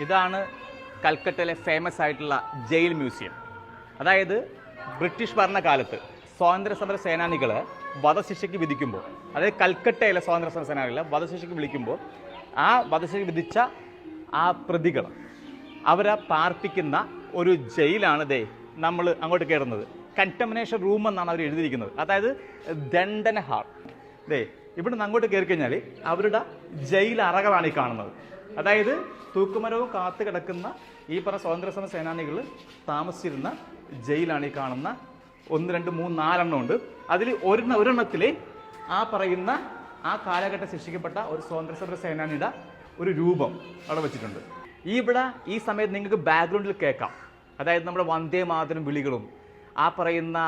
ഇതാണ് കൽക്കട്ടയിലെ ഫേമസ് ആയിട്ടുള്ള ജയിൽ മ്യൂസിയം. അതായത് ബ്രിട്ടീഷ് ഭരണകാലത്ത് സ്വാതന്ത്ര്യ സമര സേനാനികളെ വധശിക്ഷയ്ക്ക് വിധിക്കുമ്പോൾ അതായത് കൽക്കട്ടയിലെ സ്വാതന്ത്ര്യ സമര സേനാനികളെ വധശിക്ഷയ്ക്ക് വിളിക്കുമ്പോൾ ആ വധശിക്ഷ വിധിച്ച ആ പ്രതികൾ അവരെ പാർപ്പിക്കുന്ന ഒരു ജയിലാണ് ദേ നമ്മൾ അങ്ങോട്ട് കയറുന്നത്. കണ്ടമിനേഷൻ റൂം എന്നാണ് അവർ എഴുതിയിരിക്കുന്നത്. അതായത് ദണ്ഡന ഹാൾ ദേ ഇവിടെ നിന്ന് അങ്ങോട്ട് കയറി കഴിഞ്ഞാൽ അവരുടെ ജയിൽ അറകളാണ് ഈ കാണുന്നത്. അതായത് തൂക്കുമരവും കാത്തു കിടക്കുന്ന ഈ പറഞ്ഞ സ്വാതന്ത്ര്യ സമര സേനാനികൾ താമസിച്ചിരുന്ന ജയിലാണ് ഈ കാണുന്ന ഒന്ന് രണ്ട് മൂന്ന് നാലെണ്ണം ഉണ്ട്. അതിൽ ഒരെണ്ണ ഒരെണ്ണത്തിൽ ആ പറയുന്ന ആ കാലഘട്ടം ശിക്ഷിക്കപ്പെട്ട ഒരു സ്വാതന്ത്ര്യ സമര സേനാനിയുടെ ഒരു രൂപം അവിടെ വെച്ചിട്ടുണ്ട്. ഈ ഇവിടെ ഈ സമയത്ത് നിങ്ങൾക്ക് ബാക്ക്ഗ്രൗണ്ടിൽ കേൾക്കാം. അതായത് നമ്മുടെ വന്ദേ മാതരം വിളികളും ആ പറയുന്ന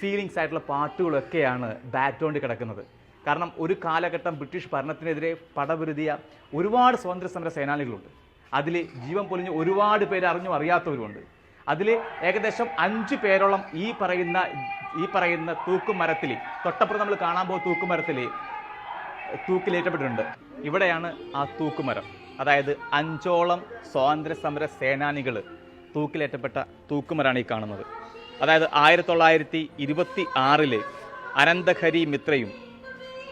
ഫീലിങ്സ് ആയിട്ടുള്ള പാട്ടുകളൊക്കെയാണ് ബാക്ക്ഗ്രൗണ്ടിൽ കിടക്കുന്നത്. കാരണം ഒരു കാലഘട്ടം ബ്രിട്ടീഷ് ഭരണത്തിനെതിരെ പടപുരുതിയ ഒരുപാട് സ്വാതന്ത്ര്യ സമര സേനാനികളുണ്ട്. അതിൽ ജീവൻ പൊലിഞ്ഞ് ഒരുപാട് പേര് അറിഞ്ഞും അറിയാത്തവരുമുണ്ട്. അതിൽ ഏകദേശം അഞ്ച് പേരോളം ഈ പറയുന്ന ഈ പറയുന്ന തൂക്കുമരത്തിൽ തൊട്ടപ്പുറം നമ്മൾ കാണാൻ പോകുന്ന തൂക്കുമരത്തിൽ തൂക്കിലേറ്റപ്പെട്ടിട്ടുണ്ട് ഇവിടെയാണ് ആ തൂക്കുമരം. അതായത് അഞ്ചോളം സ്വാതന്ത്ര്യ സമര സേനാനികൾ തൂക്കിലേറ്റപ്പെട്ട തൂക്കുമരാണ് ഈ കാണുന്നത്. അതായത് ആയിരത്തി തൊള്ളായിരത്തി ഇരുപത്തി ആറിൽ അനന്തഹരി മിത്രയും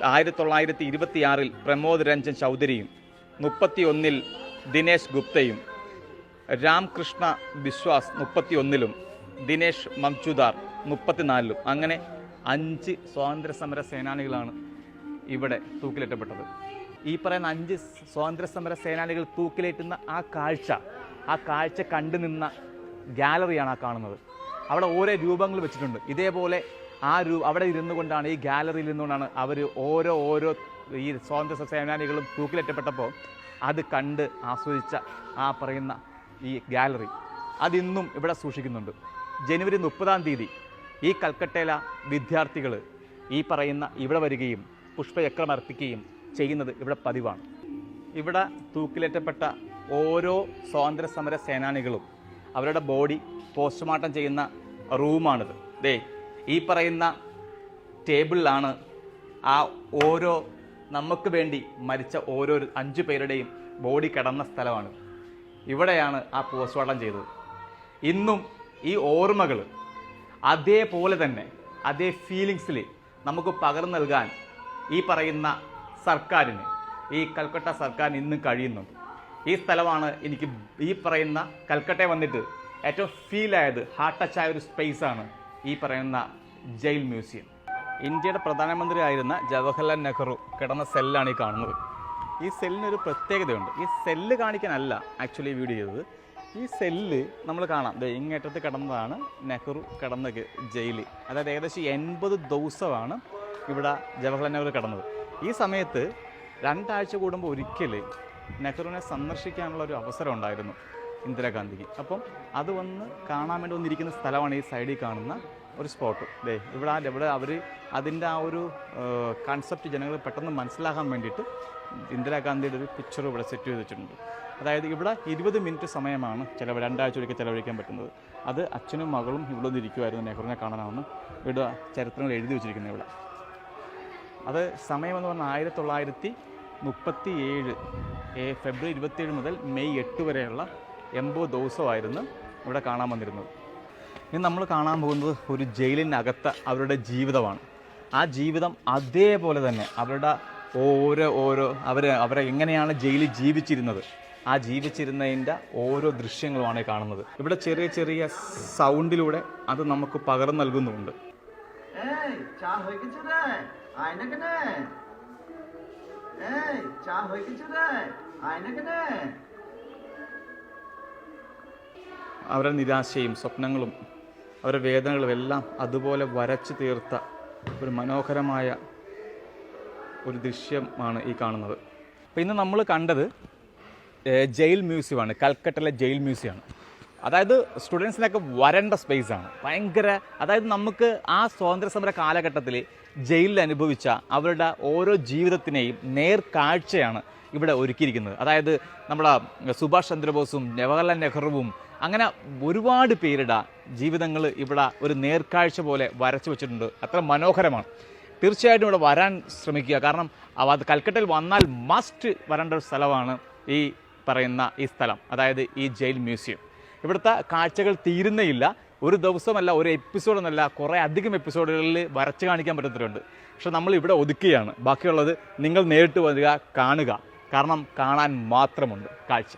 ആയിരത്തി തൊള്ളായിരത്തി ഇരുപത്തിയാറിൽ പ്രമോദ് രഞ്ജൻ ചൗധരിയും മുപ്പത്തി ഒന്നിൽ ദിനേശ് ഗുപ്തയും രാംകൃഷ്ണ ബിശ്വാസ് മുപ്പത്തി ഒന്നിലും ദിനേശ് മംചുദാർ മുപ്പത്തിനാലിലും. അങ്ങനെ അഞ്ച് സ്വാതന്ത്ര്യ സമര സേനാനികളാണ് ഇവിടെ തൂക്കിലേറ്റപ്പെട്ടത്. ഈ പറയുന്ന അഞ്ച് സ്വാതന്ത്ര്യ സമര സേനാനികൾ തൂക്കിലേറ്റുന്ന ആ കാഴ്ച ആ കാഴ്ച കണ്ടു നിന്ന ഗാലറിയാണ് ആ കാണുന്നത്. അവിടെ ഓരോ രൂപങ്ങൾ വെച്ചിട്ടുണ്ട്. ഇതേപോലെ ആ രൂ അവിടെ ഇരുന്നു കൊണ്ടാണ് ഈ ഗാലറിയിൽ നിന്നുകൊണ്ടാണ് അവർ ഓരോ ഓരോ ഈ സ്വാതന്ത്ര്യ സേനാനികളും തൂക്കിലേറ്റപ്പെട്ടപ്പോൾ അത് കണ്ട് ആസ്വദിച്ച ആ പറയുന്ന ഈ ഗാലറി. അതിന്നും ഇവിടെ സൂക്ഷിക്കുന്നുണ്ട്. ജനുവരി മുപ്പതാം തീയതി ഈ കൽക്കട്ടയിലെ വിദ്യാർത്ഥികൾ ഈ പറയുന്ന ഇവിടെ വരികയും പുഷ്പചക്രം അർപ്പിക്കുകയും ചെയ്യുന്നത് ഇവിടെ പതിവാണ്. ഇവിടെ തൂക്കിലേറ്റപ്പെട്ട ഓരോ സ്വാതന്ത്ര്യ സമര സേനാനികളും അവരുടെ ബോഡി പോസ്റ്റ്മോർട്ടം ചെയ്യുന്ന റൂമാണിത്. ദേ ഈ പറയുന്ന ടേബിളിലാണ് ആ ഓരോ നമുക്ക് വേണ്ടി മരിച്ച ഓരോ അഞ്ചു പേരുടെയും ബോഡി കിടന്ന സ്ഥലമാണ്. ഇവിടെയാണ് ആ പോസ്റ്റ്മോർട്ടം ചെയ്തത്. ഇന്നും ഈ ഓർമ്മകൾ അതേപോലെ തന്നെ അതേ ഫീലിങ്സിൽ നമുക്ക് പകർന്നു നൽകാൻ ഈ പറയുന്ന സർക്കാരിന് ഈ കൽക്കട്ട സർക്കാരിന് ഇന്നും കഴിയുന്നുണ്ട്. ഈ സ്ഥലമാണ് എനിക്ക് ഈ പറയുന്ന കൽക്കട്ടയെ വന്നിട്ട് ഏറ്റവും ഫീലായത് ഹാർട്ട് ടച്ച് ആയ ഒരു സ്പേസാണ് ഈ പറയുന്ന ജയിൽ മ്യൂസിയം. ഇന്ത്യയുടെ പ്രധാനമന്ത്രി ആയിരുന്ന ജവഹർലാൽ നെഹ്റു കിടന്ന സെല്ലാണ് ഈ കാണുന്നത്. ഈ സെല്ലിനൊരു പ്രത്യേകതയുണ്ട്. ഈ സെല്ല് കാണിക്കാനല്ല ആക്ച്വലി വീഡിയോ ചെയ്തത്. ഈ സെല്ല് നമ്മൾ കാണാം. ഇങ്ങേറ്റത്ത് കിടന്നതാണ് നെഹ്റു കിടന്ന ജയിൽ അതായത് ഏകദേശം എൺപത് ദിവസമാണ് ഇവിടെ ജവഹർലാൽ നെഹ്റു കിടന്നത്. ഈ സമയത്ത് രണ്ടാഴ്ച കൂടുമ്പോൾ ഒരിക്കൽ നെഹ്റുവിനെ സന്ദർശിക്കാനുള്ള ഒരു അവസരം ഉണ്ടായിരുന്നു. ഇന്ദിരാഗാന്ധിക്ക്. അപ്പം അത് വന്ന് കാണാൻ വേണ്ടി വന്നിരിക്കുന്ന സ്ഥലമാണ് ഈ സൈഡിൽ കാണുന്ന ഒരു സ്പോട്ട് ദേ ഇവിടെ ഇവിടെ അവർ അതിന്റെ ആ ഒരു കൺസെപ്റ്റ് ജനങ്ങൾ പെട്ടെന്ന് മനസ്സിലാക്കാൻ വേണ്ടിയിട്ട് ഇന്ദിരാഗാന്ധിയുടെ ഒരു പിക്ചർ ഇവിടെ സെറ്റ് ചെയ്ത് വെച്ചിട്ടുണ്ട്. അതായത് ഇവിടെ ഇരുപത് മിനിറ്റ് സമയമാണ് ചിലവ് രണ്ടാഴ്ച ഒരിക്കൽ ചിലവഴിക്കാൻ പറ്റുന്നത്. അത് അച്ഛനും മകളും ഇവിടെ നിന്നിരിക്കുമായിരുന്നു നെഹ്റുവിനെ കാണാനാണ് ഇവിടെ ചരിത്രങ്ങൾ എഴുതി വെച്ചിരിക്കുന്നത് ഇവിടെ. അത് സമയമെന്ന് പറഞ്ഞാൽ ആയിരത്തി തൊള്ളായിരത്തി മുപ്പത്തി ഏഴ് ഫെബ്രുവരി ഇരുപത്തിയേഴ് മുതൽ മെയ് എട്ട് വരെയുള്ള എൺപത് ദിവസമായിരുന്നു ഇവിടെ കാണാൻ വന്നിരുന്നത്. ഇനി നമ്മൾ കാണാൻ പോകുന്നത് ഒരു ജയിലിനകത്ത് അവരുടെ ജീവിതമാണ്. ആ ജീവിതം അതേപോലെ തന്നെ അവരുടെ ഓരോ ഓരോ അവർ അവരെ എങ്ങനെയാണ് ജയിലിൽ ജീവിച്ചിരുന്നത്? ആ ജീവിച്ചിരുന്നതിന്റെ ഓരോ ദൃശ്യങ്ങളുമാണ് കാണുന്നത്. ഇവിടെ ചെറിയ ചെറിയ സൗണ്ടിലൂടെ അത് നമുക്ക് പകർന്നു നൽകുന്നുമുണ്ട്. এই അവരുടെ നിരാശയും സ്വപ്നങ്ങളും അവരുടെ വേദനകളും എല്ലാം അതുപോലെ വരച്ചു തീർത്ത ഒരു മനോഹരമായ ഒരു ദൃശ്യമാണ് ഈ കാണുന്നത്. അപ്പോൾ ഇന്ന് നമ്മൾ കണ്ടത് ജയിൽ മ്യൂസിയമാണ് കൽക്കട്ടയിലെ ജയിൽ മ്യൂസിയമാണ്. അതായത് സ്റ്റുഡൻസിനൊക്കെ വരേണ്ട സ്പേസാണ് ഭയങ്കര അതായത് നമുക്ക് ആ സ്വാതന്ത്ര്യ സമര കാലഘട്ടത്തിൽ ജയിലിൽ അനുഭവിച്ച അവരുടെ ഓരോ ജീവിതത്തിനെയും നേർക്കാഴ്ചയാണ് ഇവിടെ ഒരുക്കിയിരിക്കുന്നത്. അതായത് നമ്മുടെ സുഭാഷ് ചന്ദ്രബോസും ജവഹർലാൽ നെഹ്റുവും അങ്ങനെ ഒരുപാട് പേരുടെ ജീവിതങ്ങൾ ഇവിടെ ഒരു നേർക്കാഴ്ച പോലെ വരച്ചു വെച്ചിട്ടുണ്ട്. അത്ര മനോഹരമാണ്. തീർച്ചയായിട്ടും ഇവിടെ വരാൻ ശ്രമിക്കുക. കാരണം അത് കൽക്കട്ടയിൽ വന്നാൽ മസ്റ്റ് വരേണ്ട ഒരു സ്ഥലമാണ് ഈ പറയുന്ന ഈ സ്ഥലം. അതായത് ഈ ജയിൽ മ്യൂസിയം. ഇവിടുത്തെ കാഴ്ചകൾ തീരുന്നേയില്ല. ഒരു ദിവസമല്ല ഒരു എപ്പിസോഡ് എന്നല്ല കുറേ അധികം എപ്പിസോഡുകളിൽ വരച്ച് കാണിക്കാൻ പറ്റത്തിട്ടുണ്ട് പക്ഷെ നമ്മൾ ഇവിടെ ഒതുക്കുകയാണ്. ബാക്കിയുള്ളത് നിങ്ങൾ നേരിട്ട് വരിക കാണുക. കാരണം കാണാൻ മാത്രമുണ്ട് കാഴ്ച.